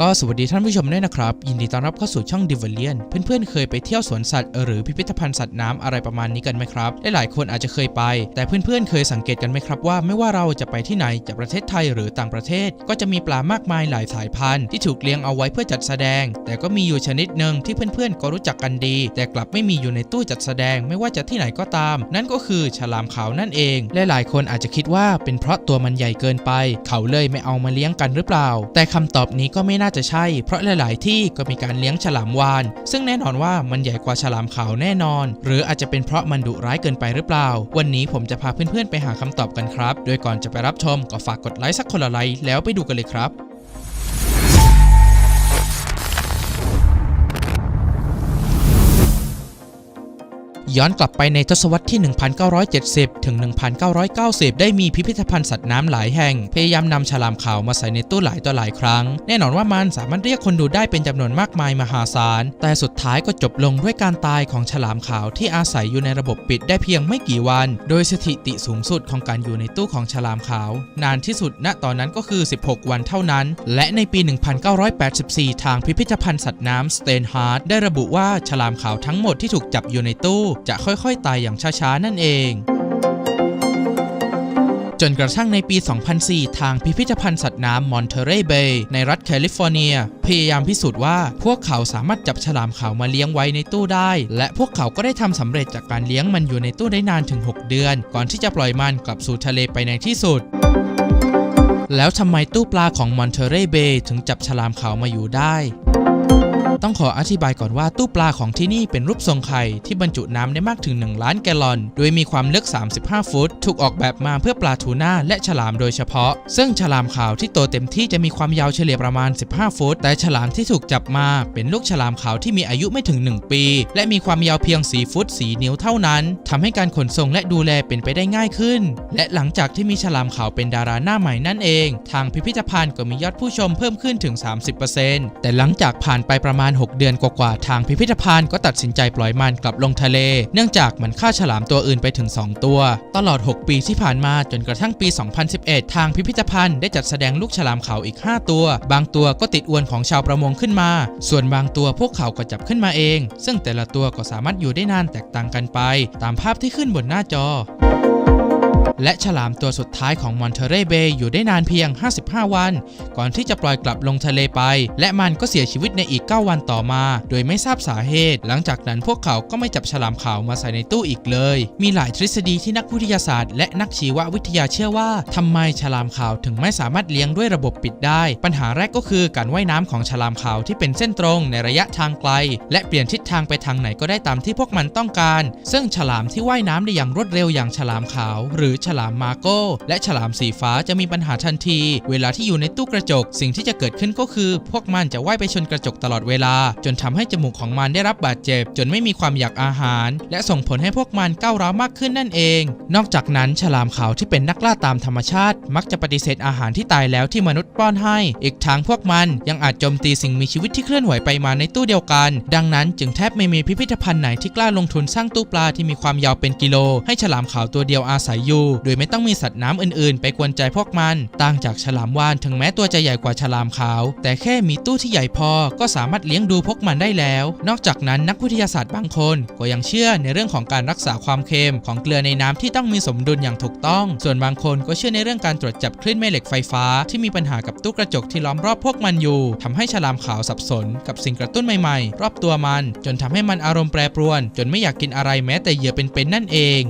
ก็สวัสดีท่านผู้ชมด้วยนะครับ ยินดีต้อนรับเข้าสู่ช่อง d i v a l i a n เพื่อนๆ เคยไปเที่ยวสวนสัตว์ หรือพิพิธภัณฑ์สัตว์น้ำอะไรประมาณนี้กันไหมครับหลายๆคนอาจจะเคยไป แต่เพื่อนๆ เคยสังเกตกันไหมครับว่าไม่ว่าเราจะไปที่ไหนจากประเทศไทยหรือต่างประเทศ ก็จะมีปลามากมายหลายสายพันธุ์ที่ถูกเลี้ยงเอาไว้เพื่อจัดแสดง แต่ก็มีอยู่ชนิดหนึ่งที่เพื่อนๆ ก็รู้จักกันดี แต่กลับไม่มีอยู่ในตู้จัดแสดง ไม่ว่าจะที่ไหนก็ตาม นั่นก็คือฉลามขาวนั่นเองและหลายคนอาจจะคิดว่าเป็นเพราะตัวมันใหญ่เกินไป เขาเลยไม่เอามาเลี้ยงกันหรือเปล่า แต่คำตอบนี้ก็ไม่น่าน่าจะใช่ เพราะหลาย ๆ ที่ก็มีการเลี้ยงฉลามวาน ซึ่งแน่นอนว่ามันใหญ่กว่าฉลามขาวแน่นอน หรืออาจจะเป็นเพราะมันดุร้ายเกินไปหรือเปล่า วันนี้ผมจะพาเพื่อน ๆ ไปหาคำตอบกันครับ โดยก่อนจะไปรับชมก็ฝากกดไลค์สักคนละไลค์แล้วไปดูกันเลยครับ ย้อนกลับไปในทศวรรษที่ 1970 ถึง 1990 ได้มีพิพิธภัณฑ์สัตว์น้ำหลายแห่ง พยายามนำฉลามขาวมาใส่ในตู้หลายต่อหลายครั้ง แน่นอนว่ามันสามารถเรียกคนดูได้เป็นจำนวนมากมายมหาศาล แต่สุดท้ายก็จบลงด้วยการตายของฉลามขาวที่อาศัยอยู่ในระบบปิดได้เพียงไม่กี่วัน โดยสถิติสูงสุดของการอยู่ในตู้ของฉลามขาว นานที่สุดณตอนนั้นก็คือ 16 วันเท่านั้น และในปี 1984 ทางพิพิธภัณฑ์สัตว์น้ำสเตนฮาร์ดได้ระบุว่าฉลามขาวทั้งหมดที่ถูกจับอยู่ในตู้จะค่อยๆตายอย่างช้าๆนั่นเอง จนกระทั่งในปี 2004 ทางพิพิธภัณฑ์สัตว์น้ำมอนเทเรย์เบย์ในรัฐแคลิฟอร์เนีย พยายามพิสูจน์ว่าพวกเขาสามารถจับฉลามขาวมาเลี้ยงไว้ในตู้ได้ และพวกเขาก็ได้ทำสำเร็จจากการเลี้ยงมันอยู่ในตู้ได้นานถึง 6 เดือน ก่อนที่จะปล่อยมันกลับสู่ทะเลไปในที่สุดแล้วทำไมตู้ปลาของมอนเทเรย์เบย์ถึงจับฉลามขาวมาอยู่ได้ ต้องขออธิบายก่อนว่าตู้ปลาของที่นี่เป็นรูปทรงไข่ที่บรรจุน้ำได้มากถึง 1 ล้านแกลลอน โดยมีความลึก 35 ฟุต ถูกออกแบบมาเพื่อปลาทูน่าและฉลามโดยเฉพาะ ซึ่งฉลามขาวที่โตเต็มที่จะมีความยาวเฉลี่ยประมาณ 15 ฟุต แต่ฉลามที่ถูกจับมาเป็นลูกฉลามขาวที่มีอายุไม่ถึง 1 ปี และมีความยาวเพียง 4 ฟุต 4 นิ้วเท่านั้นทำให้การขนส่งและดูแลเป็นไปได้ง่ายขึ้น และหลังจากที่มีฉลามขาวเป็นดาราหน้าใหม่นั่นเอง ทางพิพิธภัณฑ์ก็มียอดผู้ชมเพิ่มขึ้นถึง 30%แต่หลังจากผ่านไปประมาณ 6 เดือนกว่าๆทางพิพิธภัณฑ์ก็ตัดสินใจปล่อยมันกลับลงทะเล เนื่องจากมันฆ่าฉลามตัวอื่นไปถึง 2 ตัว ตลอด 6 ปีที่ผ่านมาจนกระทั่งปี 2011 ทางพิพิธภัณฑ์ได้จัดแสดงลูกฉลามขาวอีก 5 ตัว บางตัวก็ติดอวนของชาวประมงขึ้นมา ส่วนบางตัวพวกเขาก็จับขึ้นมาเอง ซึ่งแต่ละตัวก็สามารถอยู่ได้นานแตกต่างกันไป ตามภาพที่ขึ้นบนหน้าจอ และฉลามตัวสุดท้ายของมอนเทเรเบย์อยู่ได้นานเพียง 55 วัน ก่อนที่จะปล่อยกลับลงทะเลไป และมันก็เสียชีวิตในอีก 9 วันต่อมา โดยไม่ทราบสาเหตุ หลังจากนั้นพวกเขาก็ไม่จับฉลามขาวมาใส่ในตู้อีกเลย มีหลายทฤษฎีที่นักวิทยาศาสตร์ และนักชีววิทยาเชื่อว่าทำไมฉลามขาวถึงไม่สามารถเลี้ยงด้วยระบบปิดได้ ปัญหาแรกก็คือการว่ายน้ำของฉลามขาวที่เป็นเส้นตรงในระยะทางไกล และเปลี่ยนทิศทางไปทางไหนก็ได้ตามที่พวกมันต้องการ ซึ่งฉลามที่ว่ายน้ำได้อย่างรวดเร็วอย่างฉลามขาว หรือฉลามมาโก้ และฉลามสีฟ้าจะมีปัญหาทันที เวลาที่อยู่ในตู้กระจก สิ่งที่จะเกิดขึ้นก็คือ พวกมันจะว่ายไปชนกระจกตลอดเวลา จนทำให้จมูกของมันได้รับบาดเจ็บ จนไม่มีความอยากอาหาร และส่งผลให้พวกมันก้าวร้าวมากขึ้นนั่นเอง นอกจากนั้นฉลามขาวที่เป็นนักล่าตามธรรมชาติ มักจะปฏิเสธอาหารที่ตายแล้วที่มนุษย์ป้อนให้ อีกทั้งพวกมันยังอาจโจมตีสิ่งมีชีวิตที่เคลื่อนไหวไปมาในตู้เดียวกัน ดังนั้นจึงแทบไม่มีพิพิธภัณฑ์ไหนที่กล้าลงทุนสร้างตู้ปลาที่มีความยาวเป็นกิโล ให้ฉลามขาวตัวเดียวอาศัยอยู่โดยไม่ต้องมีสัตว์น้ำอื่นๆ ไปกวนใจพวกมัน ต่างจากฉลามวาฬถึงแม้ตัวจะใหญ่กว่าฉลามขาว แต่แค่มีตู้ที่ใหญ่พอ ก็สามารถเลี้ยงดูพวกมันได้แล้ว นอกจากนั้นนักวิทยาศาสตร์บางคน ก็ยังเชื่อในเรื่องของการรักษาความเค็มของเกลือในน้ำที่ต้องมีสมดุลอย่างถูกต้อง ส่วนบางคนก็เชื่อในเรื่องการตรวจจับคลื่นแม่เหล็กไฟฟ้า ที่มีปัญหากับตู้กระจกที่ล้อมรอบพวกมันอยู่ทำให้ฉลามขาวสับสน กับสิ่งกระตุ้นใหม่ๆ รอบตัวมัน จนทำให้มันอารมณ์แปรปรวน จนไม่อยากกินอะไรแม้แต่เหยื่อเป็นๆนั่นเอง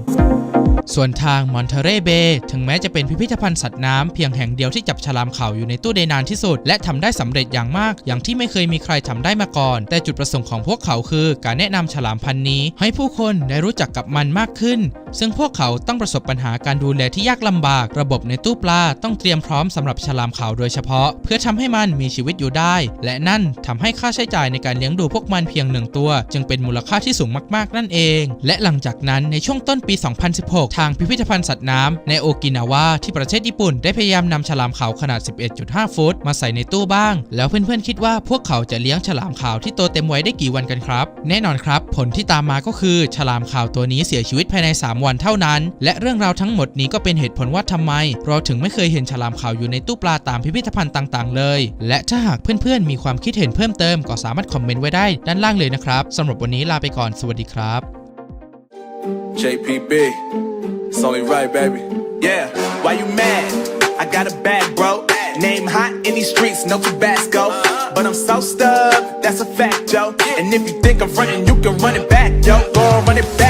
ส่วนทางมอนเทเรเบย์ถึงแม้จะเป็นพิพิธภัณฑ์สัตว์น้ำเพียงแห่งเดียวที่จับฉลามขาวอยู่ในตู้ได้นานที่สุด และทำได้สำเร็จอย่างมาก อย่างที่ไม่เคยมีใครทำได้มาก่อน แต่จุดประสงค์ของพวกเขาคือ การแนะนำฉลามพันธุ์นี้ ให้ผู้คนได้รู้จักกับมันมากขึ้นซึ่งพวกเขาต้องประสบปัญหาการดูแลที่ยากลำบาก ระบบในตู้ปลาต้องเตรียมพร้อมสำหรับฉลามขาวโดยเฉพาะ เพื่อทำให้มันมีชีวิตอยู่ได้ และนั่นทำให้ค่าใช้จ่ายในการเลี้ยงดูพวกมันเพียงหนึ่งตัว จึงเป็นมูลค่าที่สูงมากๆนั่นเอง และหลังจากนั้นในช่วงต้นปี 2016 ทางพิพิธภัณฑ์สัตว์น้ำในโอกินาวาที่ประเทศญี่ปุ่นได้พยายามนำฉลามขาวขนาด 11.5 ฟุต มาใส่ในตู้บ้าง แล้วเพื่อนๆคิดว่าพวกเขาจะเลี้ยงฉลามขาวที่โตเต็มวัยได้กี่วันกันครับ แน่นอนครับ ผลที่ตามมาก็คือฉลามขาวตัวนี้เสียชีวิตภายใน3 3 วันเท่านั้น และเรื่องราวทั้งหมดนี้ก็เป็นเหตุผลว่าทำไม เราถึงไม่เคยเห็นฉลามขาวอยู่ในตู้ปลาตามพิพิธภัณฑ์ต่างๆ เลย และถ้าหากเพื่อนๆ มีความคิดเห็นเพิ่มเติมก็สามารถคอมเมนต์ไว้ได้ด้านล่างเลยนะครับสำหรับวันนี้ลาไปก่อนสวัสดีครับ JPB, it's only right, baby. Yeah, why you mad? I got a bag, bro. Name hot in these streets, no Tabasco. But I'm so stuck, that's a fact, yo. And if you think I'm frontin', you can run it back, yo. Go on, run it back.